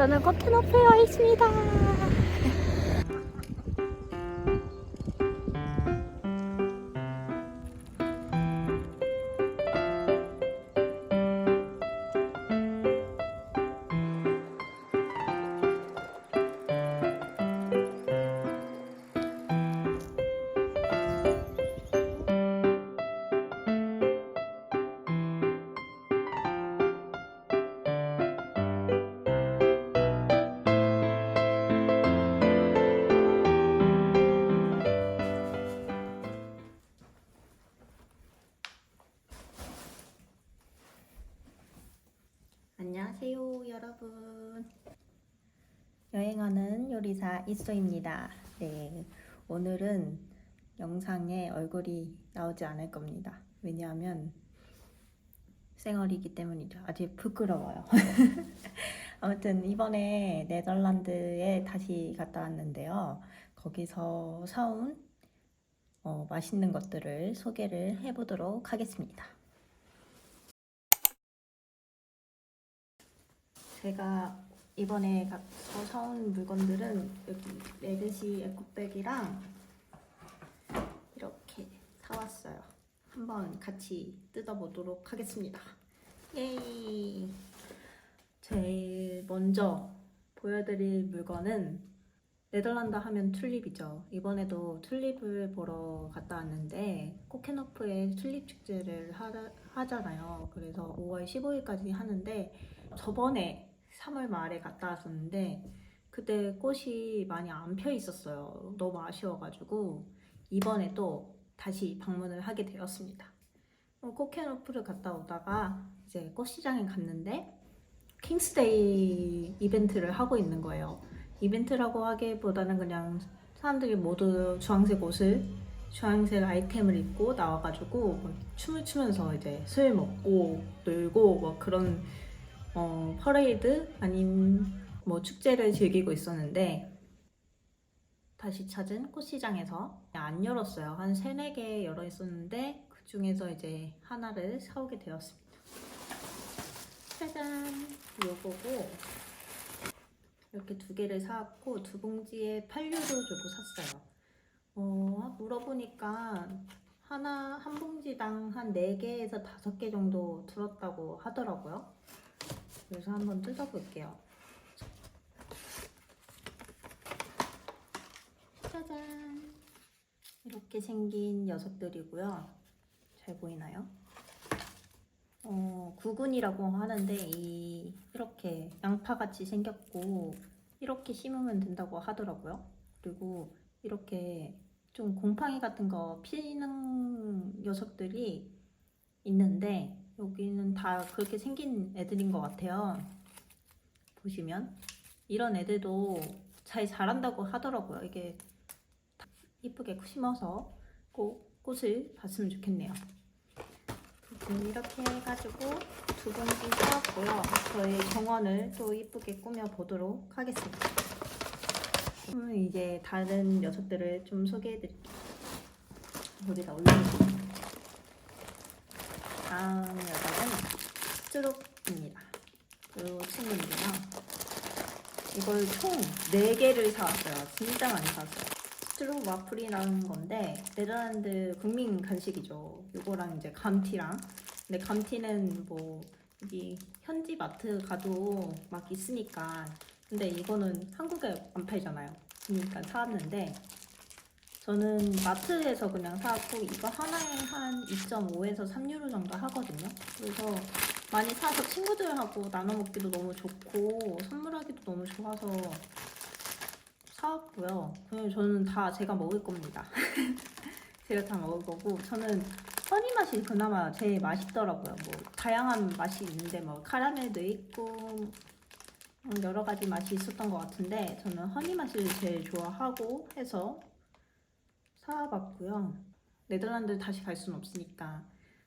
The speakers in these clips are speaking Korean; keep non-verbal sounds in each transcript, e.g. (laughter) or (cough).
저는 코트너프에 와 있습니다. 이소입니다. 네, 오늘은 영상에 얼굴이 나오지 않을 겁니다. 왜냐하면 생얼이기 때문이죠. 아주 부끄러워요. (laughs) 아무튼 이번에 네덜란드에 다시 갔다 왔는데요. 거기서 사온 어, 맛있는 것들을 소개를 해보도록 하겠습니다. 제가 이번에 가서 사온 물건들은 여기 레드시 에코백이랑 이렇게 사왔어요. 한번 같이 뜯어보도록 하겠습니다. 예이! 제일 먼저 보여드릴 물건은 네덜란드 하면 튤립이죠. 이번에도 튤립을 보러 갔다 왔는데 코케너프에 튤립 축제를 하, 하잖아요. 그래서 5월 15일까지 하는데 저번에 3월 말에 갔다 왔었는데 그때 꽃이 많이 안 펴 있었어요. 너무 아쉬워가지고 이번에 또 다시 방문을 하게 되었습니다. 어, 코케노프를 갔다 오다가 이제 꽃시장에 갔는데 킹스데이 이벤트를 하고 있는 거예요. 이벤트라고 하기보다는 그냥 사람들이 모두 주황색 옷을 주황색 아이템을 입고 나와가지고 뭐 춤을 추면서 이제 술 먹고 놀고 뭐 그런 어, 퍼레이드 아닌 뭐 축제를 즐기고 있었는데 다시 찾은 꽃시장에서 안 열었어요. 한 세네 개 열어 있었는데 그 중에서 이제 하나를 사오게 되었습니다. 짜잔! 요거고 이렇게 두 개를 사왔고 두 봉지에 8유로 주고 샀어요. 어, 물어보니까 하나 한 봉지당 한 4개에서 5개 정도 들었다고 하더라고요. 그래서 한번 뜯어볼게요. 짜잔! 이렇게 생긴 녀석들이고요. 잘 보이나요? 어, 구근이라고 하는데 이 이렇게 양파같이 생겼고 이렇게 심으면 된다고 하더라고요. 그리고 이렇게 좀 곰팡이 같은 거 피는 녀석들이 있는데 여기는 다 그렇게 생긴 애들인 것 같아요. 보시면 이런 애들도 잘 자란다고 하더라고요. 이게 이쁘게 심어서 꼭 꽃을 봤으면 좋겠네요. 음, 이렇게 해가지고 두 봉지 사왔고요. 저희 정원을 또 이쁘게 꾸며 보도록 하겠습니다. 그럼 이제 다른 녀석들을 좀 소개해드릴게요. 여기다 올려주세요. 다음 녀석은 스트롭입니다. 이 친구인데요. 이걸 총 4개를 사왔어요. 진짜 많이 사왔어요. 스트롭 와플이라는 건데 네덜란드 국민 간식이죠. 이거랑 이제 감티랑 근데 감티는 뭐 여기 현지 마트 가도 막 있으니까 근데 이거는 한국에 안 팔잖아요. 그러니까 사왔는데 저는 마트에서 그냥 사왔고 이거 하나에 한 2.5에서 3유로 정도 하거든요. 그래서 많이 사서 친구들하고 나눠 먹기도 너무 좋고 선물하기도 너무 좋아서 사왔고요. 저는 다 제가 먹을 겁니다. (laughs) 제가 다 먹을 거고 저는 허니 맛이 그나마 제일 맛있더라고요. 뭐 다양한 맛이 있는데 뭐 카라멜도 있고 음, 여러 가지 맛이 있었던 것 같은데 저는 허니 맛을 제일 좋아하고 해서 사봤고요. 네덜란드 다시 갈 수는 없으니까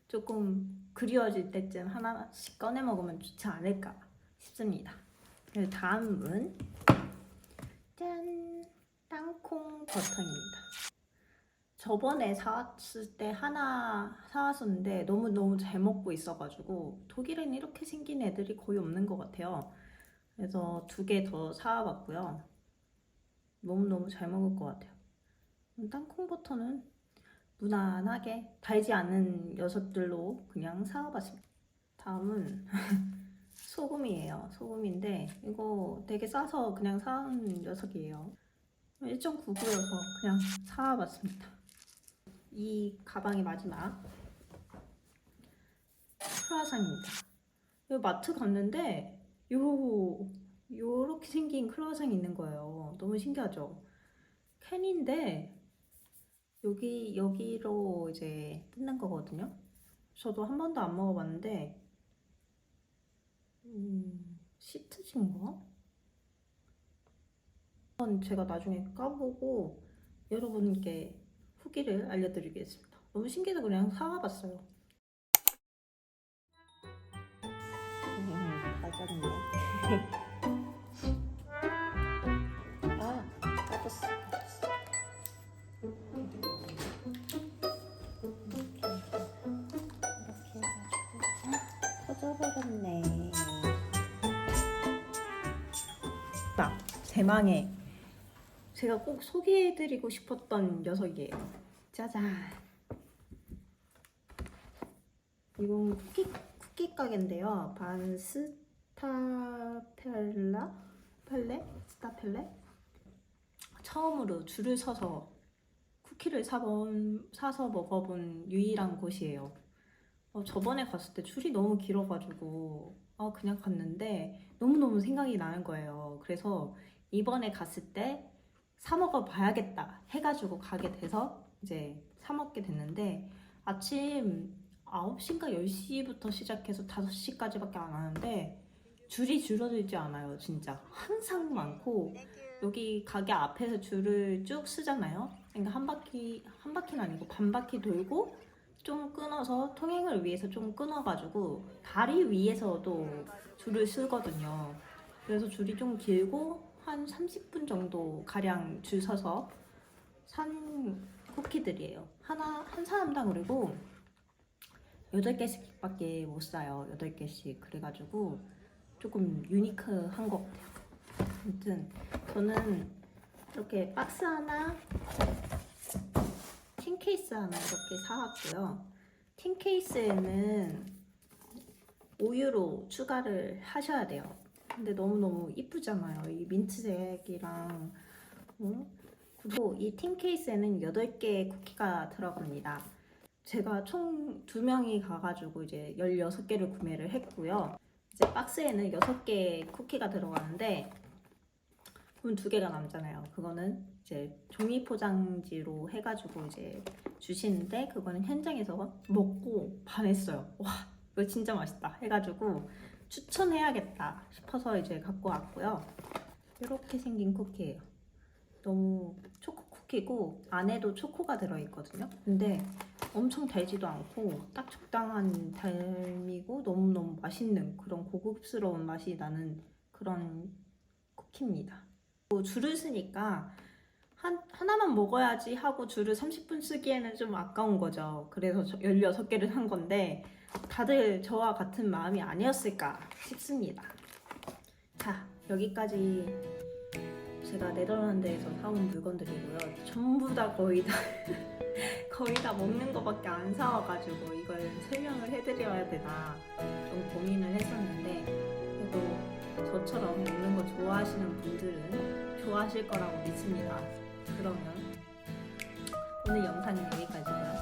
조금 그리워질 때쯤 하나씩 꺼내 먹으면 좋지 않을까 싶습니다. 다음은 짠! 땅콩 버터입니다. 저번에 사왔을 때 하나 사왔었는데 너무너무 잘 먹고 있어가지고 독일에는 이렇게 생긴 애들이 거의 없는 것 같아요. 그래서 두 개 더 사와봤고요. 너무너무 잘 먹을 것 같아요. 음, 땅콩버터는 무난하게 달지 않은 녀석들로 그냥 사와봤습니다. 다음은 (laughs) 소금이에요. 소금인데 이거 되게 싸서 그냥 사온 녀석이에요. 1.99여서 그냥 사와봤습니다. 이 가방의 마지막 크루아상입니다. 이 마트 갔는데 요 요렇게 생긴 크루아상이 있는 거예요. 너무 신기하죠? 캔인데 여기 여기로 이제 뜯는 거거든요. 저도 한 번도 안 먹어봤는데 음, 시트진가? 한번 제가 나중에 까보고 여러분께 후기를 알려드리겠습니다. 너무 신기해서 그냥 사와봤어요. 음, 맞았네. (laughs) 딱 대망의 제가 꼭 소개해드리고 싶었던 녀석이에요. 짜잔. 이건 쿠키 쿠키 가게인데요. 반스타펠라 펠레 스타펠레 처음으로 줄을 서서 쿠키를 사본 사서 먹어본 유일한 곳이에요. 어, 저번에 갔을 때 줄이 너무 길어가지고 아 그냥 갔는데 너무 너무 생각이 나는 거예요. 그래서 이번에 갔을 때 사 먹어 봐야겠다 해가지고 가게 돼서 이제 사 먹게 됐는데 아침 9시인가 10시부터 시작해서 5시까지밖에 안 하는데 줄이 줄어들지 않아요 진짜. 항상 많고 여기 가게 앞에서 줄을 쭉 쓰잖아요. 그러니까 한 바퀴 한 바퀴는 아니고 반 바퀴 돌고 좀 끊어서 통행을 위해서 좀 끊어가지고 다리 위에서도 줄을 쓰거든요. 그래서 줄이 좀 길고 한 30분 정도 가량 줄 서서 산 쿠키들이에요 하나 한 사람당 그리고 8개씩밖에 못 사요. 8개씩. 그래가지고 조금 유니크한 것 같아요. 아무튼 저는 이렇게 박스 하나, 틴 케이스 하나 이렇게 사왔고요. 틴 케이스에는 5유로 추가를 하셔야 돼요. 근데 너무너무 이쁘잖아요. 이 민트색이랑 어? 그리고 이틴 케이스에는 8개의 쿠키가 들어갑니다. 제가 총두 명이 가가지고 이제 16개를 구매를 했고요. 이제 박스에는 6개의 쿠키가 들어가는데 그럼 두 개가 남잖아요. 그거는 이제 종이 포장지로 해가지고 이제 주시는데 그거는 현장에서 먹고 반했어요. 와, 이거 진짜 맛있다 해가지고 추천해야겠다 싶어서 이제 갖고 왔고요. 이렇게 생긴 쿠키예요. 너무 초코 쿠키고 안에도 초코가 들어있거든요. 근데 엄청 달지도 않고 딱 적당한 달미고 너무너무 맛있는 그런 고급스러운 맛이 나는 그런 쿠키입니다. 뭐 줄을 쓰니까 한, 하나만 먹어야지 하고 줄을 30분 쓰기에는 좀 아까운 거죠. 그래서 저 16개를 산 건데 다들 저와 같은 마음이 아니었을까 싶습니다. 자, 여기까지 제가 네덜란드에서 사온 물건들이고요. 전부 다 거의 다 (laughs) 거의 다 먹는 거밖에 안 사와가지고 이걸 설명을 해드려야 되나 좀 고민을 했었는데 그래도 저처럼 먹는 거 좋아하시는 분들은 좋아하실 거라고 믿습니다. 그러면 오늘 영상은 여기까지